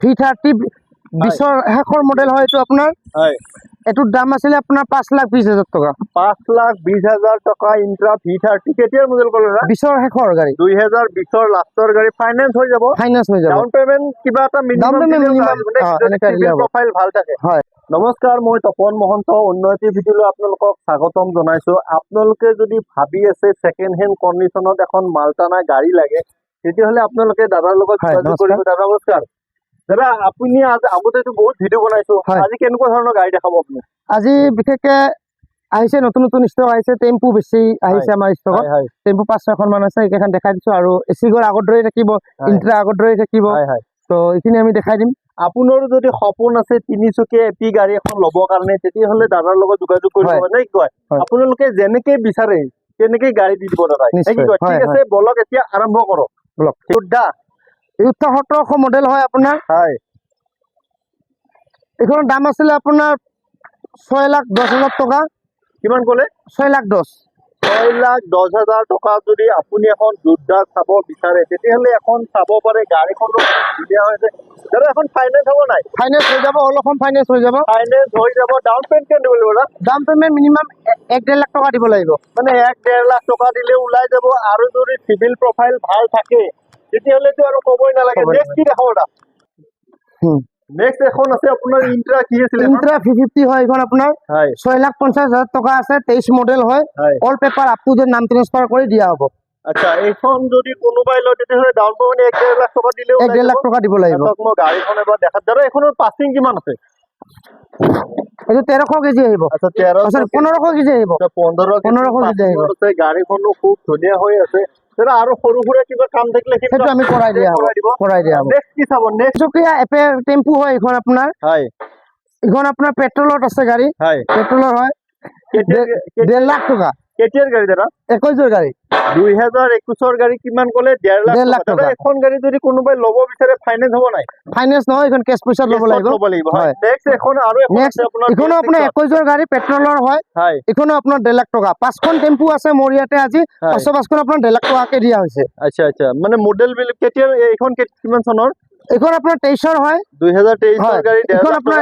V thirty বিছৰ শেষৰ model হয় এইটো আপোনাৰ। এইটোৰ দাম আছিলে আপোনাৰ পাঁচ লাখ বিছ হাজাৰ টকা। পাঁচ লাখ বিশ হাজাৰ টকা ইন্ট্ৰা ভি থাৰ্টি কেতিয়াৰ মডেল ক'লে বিছৰ শেষৰ গাড়ী। দুই হাজাৰ বিছৰ লাষ্টৰ গাড়ী ফাইনেন্স হৈ যাব। ফাইনেন্স হৈ যাব। ডাউন পেমেন্ট কিবা এটা দিলে হ'ব। প্ৰফাইল ভালো থাকে। হয়। নমস্কাৰ মই তপন মহন্ত উন্নতি ভিডিঅ'লৈ আপোনালোকক স্বাগতম জনাইছো। আপোনালোকে যদি ভাবি আছে ছেকেণ্ড হেণ্ড কণ্ডিশ্যনত এখন মালটানা গাড়ী লাগে তেতিয়াহ'লে আপোনালোকে দাদাৰ লগত যোগাযোগ। কৰিব। দাদা নমস্কাৰ। দাদা আপুনি আজি আগতেতো বহুত ভিডিঅ' বনাইছো। আজি কেনেকুৱা ধৰণৰ গাড়ী দেখাব আপুনি? আজি বিশেষকে আহিছে নতুন নতুন ষ্টক আহিছে টেম্পু বেছি আহিছে আমাৰ ষ্টকত টেম্পু পাঁচ ছয়খন মান আছে এইকেইখন দেখাই দিছো আৰু এচি গড় আগৰ দৰেই থাকিব ইণ্ট্ৰা আগৰ দৰেই থাকিব। তো এইখিনি আমি দেখাই দিম। আপোনাৰো যদি সপোন আছে তিনিচকীয়া এপি গাড়ী এখন ল'বৰ কাৰণে তেতিয়াহ'লে দাদাৰ লগত যোগাযোগ কৰিব। মানে কি কয়। আপোনালোকে যেনেকে বিচাৰে তেনেকে গাড়ী দি দিব দাদা নে ঠিক আছে বলক এতিয়া আৰম্ভ কৰক। বলক। সুদ্ধা এই উত্তৰ মডেল হয় আপোনাৰ। হয়। এইখনৰ দাম আছিলে আপোনাৰ ছয় লাখ দহ হাজাৰ টকা। কিমান ক'লে? ছয় লাখ দহ। ছয় লাখ দহ হাজাৰ টকা যদি আপুনি এখন যোদ্ধা চাব বিচাৰে তেতিয়াহ'লে এখন চাব পাৰে গাড়ীখনো ধুনীয়া হৈছে দাদা এখন ফাইনেন্স হ'ব নাই? ফাইনেন্স হৈ যাব অলপ ফাইনেন্স হৈ যাব। ফাইনেন্স হৈ যাব ডাউন পেমেণ্ট কিমান দিব লাগিব ডাউন পেমেণ্ট মিনিমাম এক ডেৰ লাখ টকা দিব লাগিব। মানে এক ডেৰ লাখ টকা দিলে ওলাই যাব আৰু যদি চিভিল প্ৰফাইল ভালো থাকে তেতিয়াহ'লেতো আৰু ক'বই নালাগে। নেক্সট কি দেখাব দাদা নেক্সট এখন আছে আপোনাৰ ইন্ট্ৰা কি আছিলে এখন? ইণ্ট্ৰা হয় এইখন আপোনাৰ। লাখ পঞ্চাছ হাজাৰ টকা আছে তেইছ মডেল হয়। All paper up to date নাম ট্ৰেন্সফাৰ কৰি দিয়া হ'ব। আচ্ছা এইখন যদি কোনোবাই লয় তেতিয়াহ'লে ডাউন পেমেণ্ট এক ডেৰ লাখ টকা দিলেও এক ডেৰ লাখ টকা দিব লাগিব। মই গাড়ীখন এবাৰ দেখাত দাদা এইখনৰ পাছিং কিমান আছে? এইটো তেৰশ কেজি আহিব। আচ্ছা পোন্ধৰশ কেজি আহিব। আচ্ছা, পোন্ধৰ কেজি আহিব। গাড়ীখনো খুব ধুনীয়া হৈ আছে। দাদা আৰু সৰু সুৰা কিবা কাম থাকিলে সেইটো আমি কৰাই দিয়া হ'ব কৰাই দিয়া হ'ব নেক্সট কি চাব নেক্সট চকীয়া এপে টেম্পু হয় এইখন আপোনাৰ হয়। এইখন আপোনাৰ পেট্ৰলত আছে গাড়ী। হয়। পেট্ৰলৰ হয়। ডেৰ লাখ টকা। কেতিয়াৰ গাড়ী দাদা? একৈছৰ গাড়ী। দুই হাজাৰ একৈশৰ গাড়ী কিমান ক'লে? ডেৰ লাখ ডেৰ লাখ টকা। এখন গাড়ী যদি কোনোবাই ল'ব বিচাৰে ফাইনেন্স হ'ব নাই? ফাইনেন্স নহয় এইখন কেছ পইচাত ল'ব লাগিব। ল'ব লাগিব হয়। নেক্সট এখন আৰু এখন নেক্সট আছে আপোনাৰ একৈছৰ গাড়ী পেট্ৰলৰ হয়। হয়। এইখনো আপোনাৰ ডেৰ লাখ টকা। পাঁচখন টেম্পু আছে মোৰ ইয়াতে আজি। পাঁচশো পাঁচখন আপোনাৰ ডেৰ লাখ টকাকে দিয়া হৈছে। আচ্ছা আচ্ছা। মানে মডেল বিল কেতিয়া এইখন কিমান চনৰ? এইখন আপোনাৰ তেইছৰ হয়। দুই হাজাৰ তেইশৰ হয়। গাড়ী ডেৰ এইখন আপোনাৰ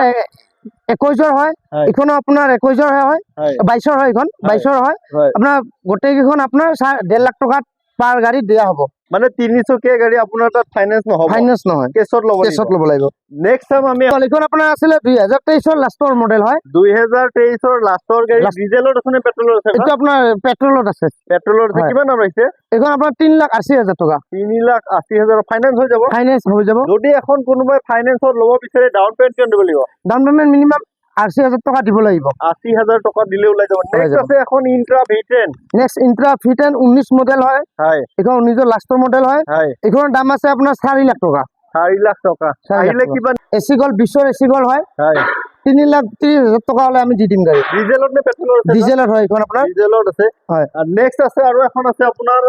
একৈশৰ হয়। এইখনো আপোনাৰ একৈশৰ হয়। বাইশৰ হয় এইখন। বাইশৰ হয়। আপোনাৰ গোটেইকেইখন আপোনাৰ চাৰ ডেৰ লাখ টকাত পাৰ গাড়ী দিয়া হ'ব। মানে তিনিচকীয়া গাড়ী আপোনাৰ তাত ফাইনেন্স নহ'ব। ফাইনেন্স নহয়। কেছত ল'ব কেছত ল'ব লাগিব। নেক্সট টাইম আমি এইখন আপোনাৰ আছিলে দুই হাজাৰ তেইছৰ লাষ্টৰ মডেল হয়। দুই হাজাৰ তেইশৰ লাষ্টৰ গাড়ী ডিজেলত আছে নে পেট্ৰলত আছে? এইটো আপোনাৰ পেট্ৰলত আছে। পেট্ৰলৰ আছে কিমান দাম আহিছে? এইখন আপোনাৰ তিনি লাখ আশী হাজাৰ টকা। তিনি লাখ আশী হাজাৰ ফাইনেন্স হৈ যাব। ফাইনেন্স হৈ যাব। যদি এখন কোনোবাই ফাইনেন্সত ল'ব বিচাৰে ডাউন পেমেণ্ট কিমান দিব লাগিব? ডাউন পেমেণ্ট মিনিমাম আশী হাজাৰ টকা দিব লাগিব। আশী হাজাৰ টকা দিলে ওলাই যাব। নেক্সট। আছে এখন intra V ten next intra V ten ঊনৈছ মডেল হয়। হয়। এইখন ঊনৈছৰ লাষ্টৰ মডেল হয়। হয়। এইখনৰ দাম আছে আপোনাৰ চাৰি লাখ টকা। চাৰি লাখ টকা। আহিলে। কিমান? এচি গল বিছৰ এচি গল হয়। হয়। তিনি লাখ ত্ৰিছ হাজাৰ টকা হ'লে আমি দি দিম গাড়ী। ডিজেলত নে পেট্ৰলৰ ডিজেলত হয় এইখন আপোনাৰ। ডিজেলত আছে। হয়। নেক্সট আছে আৰু এখন আছে আপোনাৰ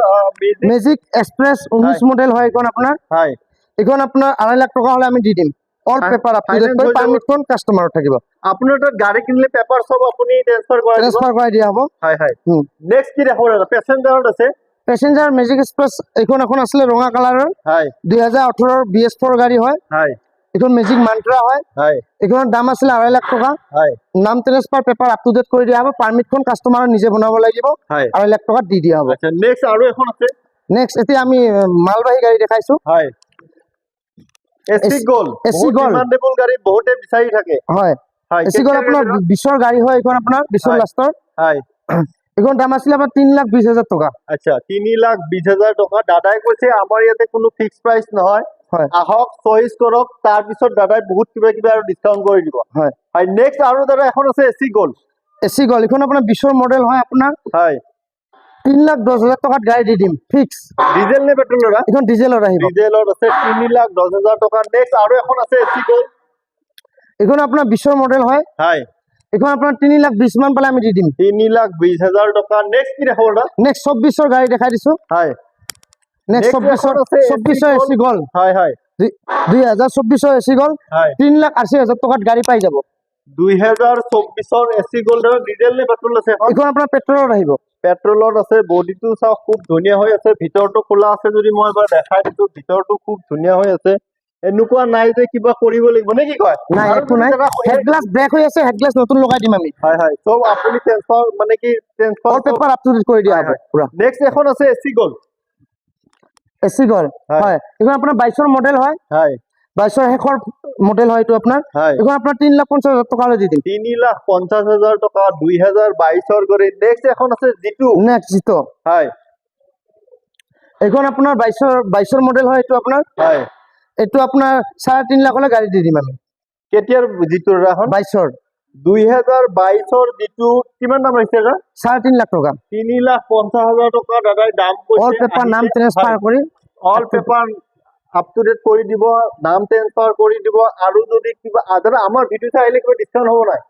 মেজিক এক্সপ্ৰেছ ঊনৈছ মডেল হয়। এইখন আপোনাৰ। হয়। এইখন আপোনাৰ আঢ়ৈ লাখ টকা হ'লে আমি দি দিম। All Fi- paper up finance হৈ যাব। পাৰ্মিটখন কাষ্টমাৰত থাকিব আপোনাৰ তাত গাড়ী কিনিলে পেপাৰ চব আপুনি ট্ৰেন্সফাৰ কৰাই ট্ৰেন্সফাৰ কৰাই দিয়া হ'ব। হয় হয়। নেক্সট কি দেখাব দাদা? পেচেঞ্জাৰত আছে। পেচেঞ্জাৰ মেজিক এক্সপ্ৰেছ এইখন এখন আছিলে ৰঙা কালাৰৰ। হয়। দুই হাজাৰ ওঠৰৰ বি এছ ফ'ৰ গাড়ী হয়। হয়। এইখন মেজিক মান্ত্ৰা হয়। হয়। এইখনৰ দাম আছিলে আঢ়ৈ লাখ টকা। হয়। নাম transfer paper up to date কৰি দিয়া হ'ব। পাৰ্মিটখন কাষ্টমাৰৰ নিজে বনাব লাগিব। আঢ়ৈ লাখ টকাত দি দিয়া হ'ব। আচ্ছা নেক্সট আৰু এখন আছে। নেক্সট এতিয়া আমি মালবাহী গাড়ী দেখাইছোঁ। হয়। AC গ'ল AC বহুত গাড়ী বহুতে বিচাৰি থাকে। হয়। হয় এচি আপোনাৰ গাড়ী গাড়ী হয় এইখন আপোনাৰ বিছৰ লাষ্টৰ। হয়। এইখন দাম আছিলে আপোনাৰ তিনি লাখ বিছ হাজাৰ টকা। আচ্ছা তিনি লাখ বিশ হাজাৰ টকা। দাদাই কৈছে আমাৰ ইয়াতে কোনো ফিক্স প্ৰাইচ নহয়। আহক চইচ কৰক। তাৰপিছত দাদাই বহুত কিবা কিবা আৰু ডিছকাউণ্ট কৰি দিব। হয়। নেক্সট আৰু দাদা এখন আছে এচি গ'ল। এচি গ'ল এইখন আপোনাৰ বিছৰ মডেল হয় আপোনাৰ হয়। তিনি লাখ দহ হাজাৰ টকাত গাড়ী দি দিম ফিক্স ডিজেল নে পেট্ৰল দাদা এইখন ডিজেলত আহিব। ডিজেলত আছে তিনি লাখ দহ হাজাৰ টকা। নেক্সট আৰু এখন আছে এচি গ'ল এইখন আপোনাৰ বিছৰ মডেল হয়। হয়। এইখন আপোনাৰ তিনি লাখ বিছ মান পালে আমি দি দিম। তিনি লাখ বিশ হাজাৰ টকা। নেক্সট কি দেখাব দাদা? নেক্সট চৌব্বিছৰ গাড়ী দেখাই দিছোঁ। হয়। নেক্সট চৌব্বিছৰ এখন চৌব্বিছৰ Gold। এচি গ'ল হয় হয়। দুই- হাজাৰ চৌব্বিছৰ এচি গ'ল হয়। তিনি লাখ আশী হাজাৰ টকাত গাড়ী পাই যাব। দুই হাজাৰ চৌবিশৰ এচি গ'ল দাদা ডিজেল নে পেট্ৰল আছে এখন? এইখন আপোনাৰ পেট্ৰলত আহিব। পেট্ৰলত আছে বডিটো চাওক খুব ধুনীয়া হৈ আছে। ভিতৰটো খোলা আছে যদি মই এবাৰ দেখাই দিছো ভিতৰটো খুব ধুনীয়া হৈ আছে। এনেকুৱা নাই যে কিবা কৰিব লাগিব নে কি কয়? নাই একো নাই। দাদা হেড গ্লাছ ব্ৰেক হৈ আছে হেড গ্লাছ নতুন লগাই দিম আমি। হয় হয়। চব আপুনি ট্ৰেন্সফাৰ মানে কি transfer paper up to date কৰি দিয়া হয়, হ'ব পুৰা। নেক্সট এখন আছে এচি গ'ল এচি গল হয়। হয়। এইখন আপোনাৰ বাইছৰ মডেল হয়। হয়। বাইছৰ শেষৰ মডেল হয় এইটো আপোনাৰ এইখন আপোনাৰ তিনি লাখ পঞ্চাছ হাজাৰ টকালৈ দি দিম তিনি লাখ পঞ্চাশ হাজাৰ টকা দুই হাজাৰ বাইশৰ কৰি নেক্সট এখন আছে জিতু। নেক্সট যিটো হয়। এইখন আপোনাৰ বাইছৰ বাইছৰ মডেল হয় এইটো আপোনাৰ হয়। এইটো আপোনাৰ চাৰে তিনি লাখলৈ গাড়ী দি দিম আমি। কেতিয়াৰ জিতু এখন? বাইছৰ দুই হাজাৰ বাইশৰ জিতু কিমান দাম দাদা চাৰে তিনি লাখ টকা। তিনি লাখ পঞ্চাশ হাজাৰ টকা দাদাই দাম অল পেপাৰ নাম ট্ৰেন্সফাৰ কৰি। All paper up to date কৰি দিব নাম ট্ৰেন্সফাৰ কৰি দিব আৰু যদি কিবা দাদা আমাৰ ভিডিঅ' চাই আহিলে কিবা ডিছকাউণ্ট হ'ব নাই?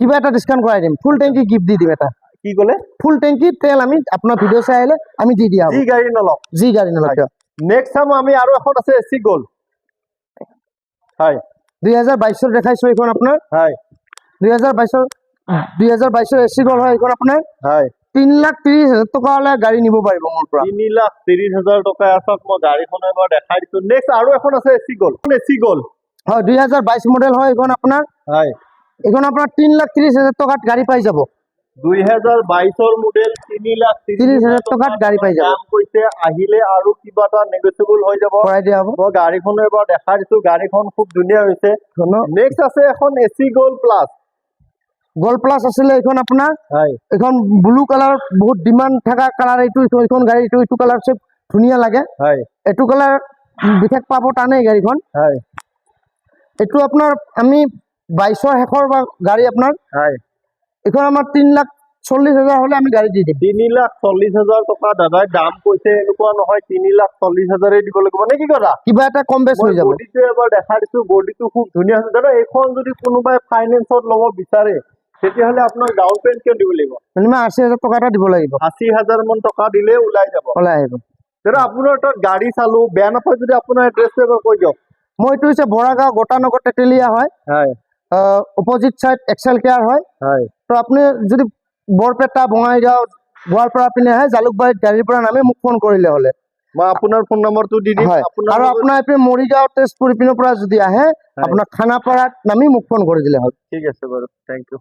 কিবা এটা ডিছকাউণ্ট কৰাই দিম। ফুল টেংকি গিফ্ট দি দিম এটা। কি ক'লে? ফুল টেংকি তেল আমি আপোনাৰ ভিডিঅ' চাই আহিলে আমি দি দিয়া যি গাড়ী নলওঁ। যি গাড়ী নলয় কিয়? নেক্সট চাম আমি আৰু এখন আছে এচি গ'ল্ড। হয়। দুই হাজাৰ বাইছৰ দেখাইছো এইখন আপোনাৰ। হয়। দুই হাজাৰ বাইছৰ দুই হাজাৰ বাইছৰ এ চি গল হয় এইখন আপোনাৰ। হয়। তিনি লাখ ত্ৰিশ হাজাৰ টকালৈ গাড়ী নিব পাৰিব মোৰ পৰা। তিনি লাখ ত্ৰিশ হাজাৰ টকা আছক মই গাড়ীখন এবাৰ দেখাই দিছো। নেক্সট আৰু এখন আছে এচি গ'ল্ড এচি গ'ল্ড হয় দুই হাজাৰ বাইছ মডেল হয় এইখন আপোনাৰ। হয়। এইখন আপোনাৰ তিনি লাখ ত্ৰিশ হাজাৰ টকাত গাড়ী পাই যাব। দুই হাজাৰ বাইশৰ মডেল তিনি লাখ ত্ৰিশ হাজাৰ টকাত গাড়ী পাই যাব। কৈছে আহিলে আৰু কিবা এটা নেগচিয়েবল হৈ যাব। কৰাই দিয়া হ'ব। মই গাড়ীখন এবাৰ দেখাই দিছো গাড়ীখন খুব ধুনীয়া হৈছে। নেক্সট আছে এখন এচি গ'ল্ড প্লাছ গল্ড প্লাছ আছিলে এইখন আপোনাৰ। এইখন ব্লু কালাৰ বহুত ডিমাণ্ড থকা কালাৰ এইটো এইখন গাড়ী এইটো এইটো কালাৰ চব ধুনীয়া লাগে। এইটো কালাৰ বিশেষ পাব টানেই গাড়ীখন। এইটো আপোনাৰ আমি বাইছৰ শেষৰ বা গাড়ী আপোনাৰ। এইখন আমাৰ তিনি লাখ চল্লিছ হাজাৰ হ'লে আমি গাড়ী দি দিম। তিনি লাখ চল্লিশ হাজাৰ টকা দাদাই দাম কৈছে এনেকুৱা নহয় তিনি লাখ চল্লিশ হাজাৰে দিব লাগিব। নে কি কথা কিবা এটা কম বেছ হৈ যাব। বডিটো এবাৰ দেখাই দিছো বডিটো খুব ধুনীয়া হৈছে দাদা এইখন যদি কোনোবাই ফাইনেন্সত ল'ব বিচাৰে তেতিয়াহ'লে আপোনাক ডাউন পেমেণ্ট কিয় দিব লাগিব? মিনিমাম আশী হাজাৰ টকা এটা দিব লাগিব। আশী হাজাৰ মান টকা দিলে ওলাই যাব। ওলাই আহিব। দাদা আপোনাৰ তাত গাড়ী চালো বেয়া নাপায় যদি আপোনাৰ এড্ৰেছটো এবাৰ কৈ দিয়ক। মই এইটো হৈছে বৰাগাঁও গোটানগৰ তেতেলীয়া হয়। হয়। অপজিট চাইড এক্সেল কেয়াৰ হয়। হয়। তো আপুনি যদি বৰপেটা বঙাইগাঁও গোৱালপাৰা পিনে আহে জালুকবাৰীত গাড়ীৰ পৰা নামি মোক ফোন কৰিলে হ'লে। মই আপোনাৰ ফোন নম্বৰটো দি দিম। আৰু আপোনাৰ এইপিনে মৰিগাঁও তেজপুৰ ইপিনৰ পৰা যদি আহে আপোনাৰ খানাপাৰাত নামি মোক ফোন কৰি দিলে হ'ল। ঠিক আছে বাৰু। Thank you